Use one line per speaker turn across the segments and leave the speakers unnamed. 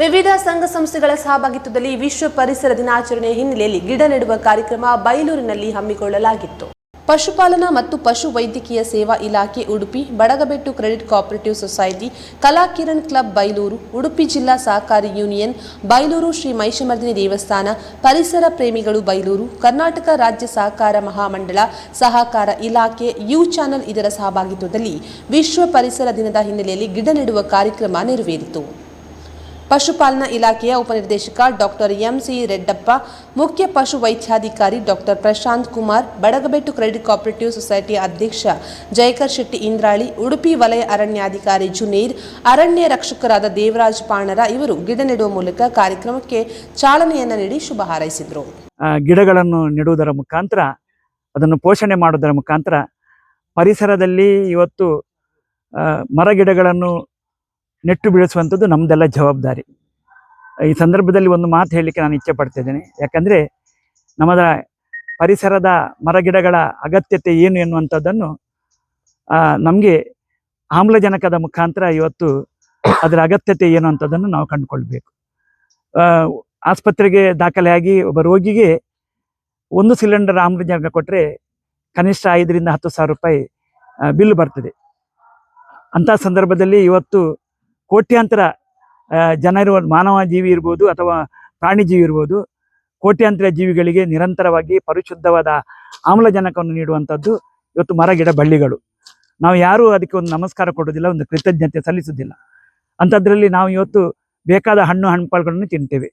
ವಿವಿಧ ಸಂಘ ಸಂಸ್ಥೆಗಳ ಸಹಭಾಗಿತ್ವದಲ್ಲಿ ವಿಶ್ವ ಪರಿಸರ ದಿನಾಚರಣೆ ಹಿನ್ನೆಲೆಯಲ್ಲಿ ಗಿಡ ನೆಡುವ ಕಾರ್ಯಕ್ರಮ ಬೈಲೂರಿನಲ್ಲಿ ಹಮ್ಮಿಕೊಳ್ಳಲಾಗಿತ್ತು. ಪಶುಪಾಲನಾ ಮತ್ತು ಪಶು ವೈದ್ಯಕೀಯ ಸೇವಾ ಇಲಾಖೆ Udupi, Badagabettu credit cooperative society Kalakiran club Bailur, Udupi ಜಿಲ್ಲಾ ಸಹಕಾರಿ ಯೂನಿಯನ್, ಬೈಲೂರು ಶ್ರೀ ಮಹಿಷಮರ್ದಿನಿ ದೇವಸ್ಥಾನ, ಪರಿಸರ ಪ್ರೇಮಿಗಳು ಬೈಲೂರು, ಕರ್ನಾಟಕ ರಾಜ್ಯ ಸಹಕಾರ ಮಹಾಮಂಡಳ, ಸಹಕಾರ ಇಲಾಖೆ, ಯು ಚಾನೆಲ್ ಇದರ ಸಹಭಾಗಿತ್ವದಲ್ಲಿ ವಿಶ್ವ ಪರಿಸರ ದಿನದ ಹಿನ್ನೆಲೆಯಲ್ಲಿ ಗಿಡ ನೆಡುವ ಕಾರ್ಯಕ್ರಮ ನೆರವೇರಿತು. ಪಶುಪಾಲನಾ ಇಲಾಖೆಯ ಉಪನಿರ್ದೇಶಕ ಡಾಕ್ಟರ್ ಎಂಸಿ ರೆಡ್ಡಪ್ಪ, ಮುಖ್ಯ ಪಶು ವೈದ್ಯಾಧಿಕಾರಿ doctor Prashanth Kumar, Badagabettu credit cooperative ಸೊಸೈಟಿಯ ಅಧ್ಯಕ್ಷ ಜಯಕರ್ ಶೆಟ್ಟಿ ಇಂದ್ರಾಳಿ, ಉಡುಪಿ ವಲಯ ಅರಣ್ಯಾಧಿಕಾರಿ ಜುನೇರ್, ಅರಣ್ಯ ರಕ್ಷಕರಾದ ದೇವರಾಜ್ ಪಾಣರ ಇವರು ಗಿಡ ನೆಡುವ ಮೂಲಕ ಕಾರ್ಯಕ್ರಮಕ್ಕೆ ಚಾಲನೆಯನ್ನ ನೀಡಿ ಶುಭ ಹಾರೈಸಿದರು.
ಗಿಡಗಳನ್ನು ನೆಡುವುದರ ಮುಖಾಂತರ, ಅದನ್ನು ಪೋಷಣೆ ಮಾಡುವುದರ ಮುಖಾಂತರ ಪರಿಸರದಲ್ಲಿ ಇವತ್ತು ಮರಗಿಡಗಳನ್ನು ಮರ ಗಿಡಗಳನ್ನು ನೆಟ್ಟು ಬೆಳೆಸುವಂಥದ್ದು ನಮ್ಮದೆಲ್ಲ ಜವಾಬ್ದಾರಿ. ಈ ಸಂದರ್ಭದಲ್ಲಿ ಒಂದು ಮಾತು ಹೇಳಲಿಕ್ಕೆ ನಾನು ಇಚ್ಛೆ ಪಡ್ತಿದ್ದೇನೆ. ಯಾಕಂದರೆ ನಮ್ಮದ ಪರಿಸರದ ಮರಗಿಡಗಳ ಅಗತ್ಯತೆ ಏನು ಎನ್ನುವಂಥದ್ದನ್ನು ನಮಗೆ ಆಮ್ಲಜನಕದ ಮುಖಾಂತರ ಇವತ್ತು ಅದರ ಅಗತ್ಯತೆ ಏನು ಅಂತದನ್ನು ನಾವು ಕಂಡುಕೊಳ್ಬೇಕು. ಆಸ್ಪತ್ರೆಗೆ ದಾಖಲೆಯಾಗಿ ಒಬ್ಬ ರೋಗಿಗೆ ಒಂದು ಸಿಲಿಂಡರ್ ಆಮ್ಲಜನಕ ಕೊಟ್ಟರೆ ಕನಿಷ್ಠ ಐದರಿಂದ ಹತ್ತು ಸಾವಿರ ರೂಪಾಯಿ ಬಿಲ್ ಬರ್ತದೆ. ಅಂಥ ಸಂದರ್ಭದಲ್ಲಿ ಇವತ್ತು ಕೋಟ್ಯಾಂತರ ಜನ ಇರುವ ಮಾನವ ಜೀವಿ ಇರ್ಬೋದು ಅಥವಾ ಪ್ರಾಣಿ ಜೀವಿ ಇರ್ಬೋದು, ಕೋಟ್ಯಾಂತರ ಜೀವಿಗಳಿಗೆ ನಿರಂತರವಾಗಿ ಪರಿಶುದ್ಧವಾದ ಆಮ್ಲಜನಕವನ್ನು ನೀಡುವಂಥದ್ದು ಇವತ್ತು ಮರ, ಗಿಡ, ಬಳ್ಳಿಗಳು. ನಾವು ಯಾರೂ ಅದಕ್ಕೆ ಒಂದು ನಮಸ್ಕಾರ ಕೊಡೋದಿಲ್ಲ ಒಂದು ಕೃತಜ್ಞತೆ ಸಲ್ಲಿಸುವುದಿಲ್ಲ. ಅಂಥದ್ರಲ್ಲಿ ನಾವು ಇವತ್ತು ಬೇಕಾದ ಹಣ್ಣು ಹಣ್ಣುಗಳನ್ನು ತಿಂತೇವೆ.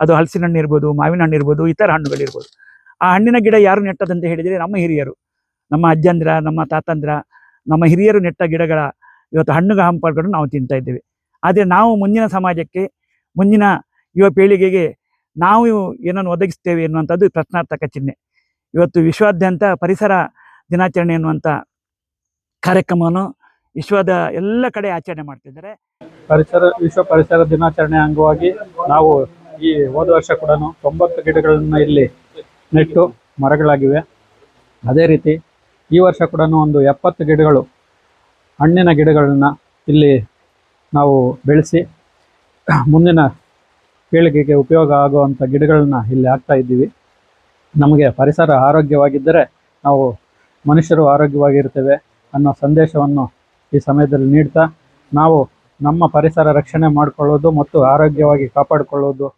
ಅದು ಹಲಸಿನ ಹಣ್ಣು ಇರ್ಬೋದು, ಮಾವಿನ ಹಣ್ಣು ಇರ್ಬೋದು ಇತರ ಹಣ್ಣುಗಳಿರ್ಬೋದು ಆ ಹಣ್ಣಿನ ಗಿಡ ಯಾರು ನೆಟ್ಟದಂತ ಹೇಳಿದರೆ ನಮ್ಮ ಹಿರಿಯರು. ನಮ್ಮ ಅಜ್ಜಂದ್ರ, ನಮ್ಮ ತಾತಂದ್ರ, ನಮ್ಮ ಹಿರಿಯರು ನೆಟ್ಟ ಗಿಡಗಳ ಇವತ್ತು ಹಣ್ಣುಗ ಹಂಪಲ್ಗಳನ್ನು ನಾವು ತಿಂತಾ ಇದ್ದೇವೆ. ಆದರೆ ನಾವು ಮುಂದಿನ ಸಮಾಜಕ್ಕೆ, ಮುಂದಿನ ಯುವ ಪೀಳಿಗೆಗೆ ನಾವು ಏನನ್ನು ಒದಗಿಸ್ತೇವೆ ಎನ್ನುವಂಥದ್ದು ಪ್ರಶ್ನಾರ್ಥಕ ಚಿಹ್ನೆ. ಇವತ್ತು ವಿಶ್ವಾದ್ಯಂತ ಪರಿಸರ ದಿನಾಚರಣೆ ಎನ್ನುವಂಥ ಕಾರ್ಯಕ್ರಮವನ್ನು ವಿಶ್ವದ ಎಲ್ಲ ಕಡೆ ಆಚರಣೆ ಮಾಡ್ತಿದ್ದಾರೆ.
ಪರಿಸರ, ವಿಶ್ವ ಪರಿಸರ ದಿನಾಚರಣೆ ಅಂಗವಾಗಿ ನಾವು ಈ ಹೋದ ವರ್ಷ ಕೂಡ ತೊಂಬತ್ತು ಗಿಡಗಳನ್ನ ಇಲ್ಲಿ ನೆಟ್ಟು ಮರಗಳಾಗಿವೆ. ಅದೇ ರೀತಿ ಈ ವರ್ಷ ಕೂಡ ಒಂದು ಎಪ್ಪತ್ತು ಗಿಡಗಳು ಹಣ್ಣಿನ ಗಿಡಗಳನ್ನು ಇಲ್ಲಿ ನಾವು ಬೆಳೆಸಿ ಮುಂದಿನ ಪೀಳಿಗೆಗೆ ಉಪಯೋಗ ಆಗುವಂಥ ಗಿಡಗಳನ್ನ ಇಲ್ಲಿ ಹಾಕ್ತಾ ಇದ್ದೀವಿ. ನಮಗೆ ಪರಿಸರ ಆರೋಗ್ಯವಾಗಿದ್ದರೆ ನಾವು ಮನುಷ್ಯರು ಆರೋಗ್ಯವಾಗಿರ್ತೇವೆ ಅನ್ನೋ ಸಂದೇಶವನ್ನು ಈ ಸಮಯದಲ್ಲಿ ನೀಡ್ತಾ ನಾವು ನಮ್ಮ ಪರಿಸರ ರಕ್ಷಣೆ ಮಾಡಿಕೊಳ್ಳೋದು ಮತ್ತು ಆರೋಗ್ಯವಾಗಿ ಕಾಪಾಡಿಕೊಳ್ಳೋದು